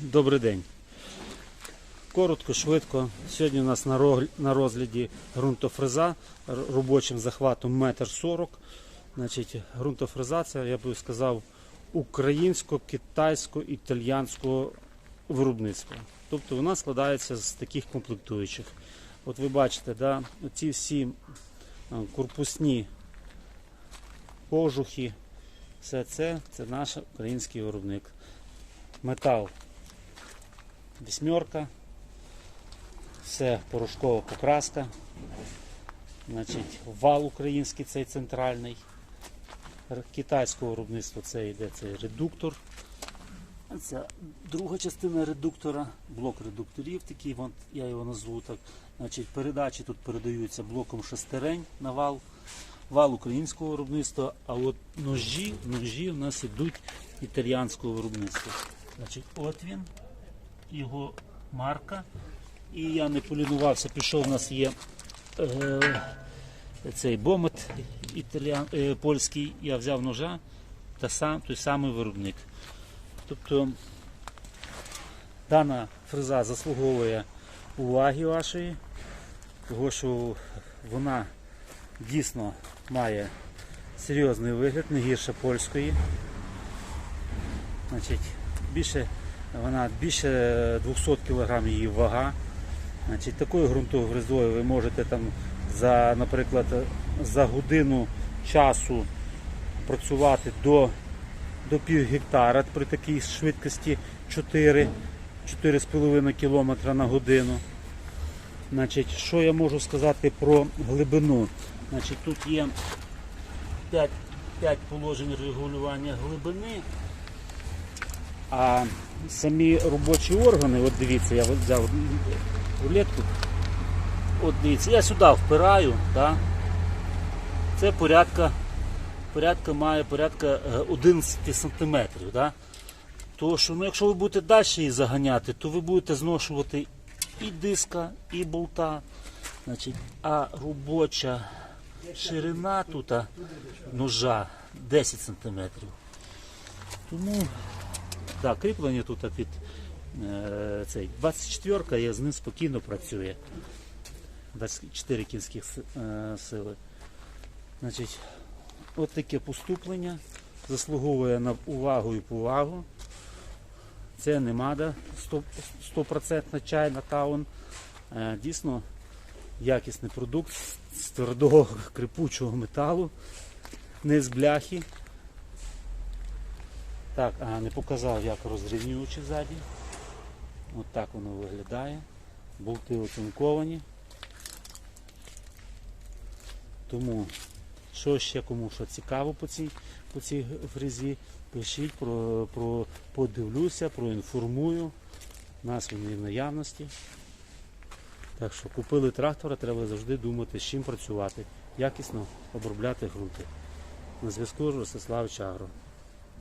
Добрий день. Коротко, швидко. Сьогодні у нас на розгляді ґрунтофреза робочим захватом 1,40 м. Значить, ґрунтофреза це, я би сказав, українсько-китайсько-італіянського виробництва. Тобто вона складається з таких комплектуючих. От ви бачите, да, ці всі корпусні кожухи, все це, це наш український виробник. Метал вісьмерка, все порошкова покраска, значить, вал український цей центральний, китайського виробництва це йде цей редуктор. Це друга частина редуктора, блок редукторів, такий, я його назву так. Значить, передачі тут передаються блоком шестерень на вал, вал українського виробництва, а от ножі, ножі у нас ідуть італіянського виробництва. Значить, от він, його марка. І я не полінувався, пішов, у нас є е, цей бомет італіан, е, польський, я взяв ножа, та сам, той самий виробник. Тобто дана фреза заслуговує уваги вашої, тому що вона дійсно має серйозний вигляд, не гірше польської. Значить, більше, вона більше 200 кг її вага. Значить, такою ґрунтовою гризою ви можете там за, наприклад, за годину часу працювати до, до пів гектара при такій швидкості 4, 4,5 км на годину. Значить, що я можу сказати про глибину? Значить, тут є 5, 5 положень регулювання глибини. А самі робочі органи, от дивіться, я взяв рулетку. От дивіться, я сюди впираю, да? це порядка, порядка має порядка е, 11 см. Да? То що ну, якщо ви будете далі її заганяти, то ви будете зношувати і диска, і болта. Значить, а робоча ширина тут ножа 10 см. Тому так, кріплення тут під е, цей 24 я з ним спокійно працює. 24 кінських е, сили. Значить, от таке поступлення заслуговує на увагу і повагу. Це не мада 100%, 100% чайна таун. Е, Дійсно якісний продукт з твердого крипучого металу, не з бляхи. Так, не показав, як розрівнювачі ззаді. От так воно виглядає. Болти оцинковані. Тому, що ще кому що цікаво по цій, по цій фрезі, пишіть, про, про, подивлюся, проінформую. У нас вони в наявності. Так що купили трактора, треба завжди думати, з чим працювати, якісно обробляти ґрунти. На зв'язку Ростислав Чагро.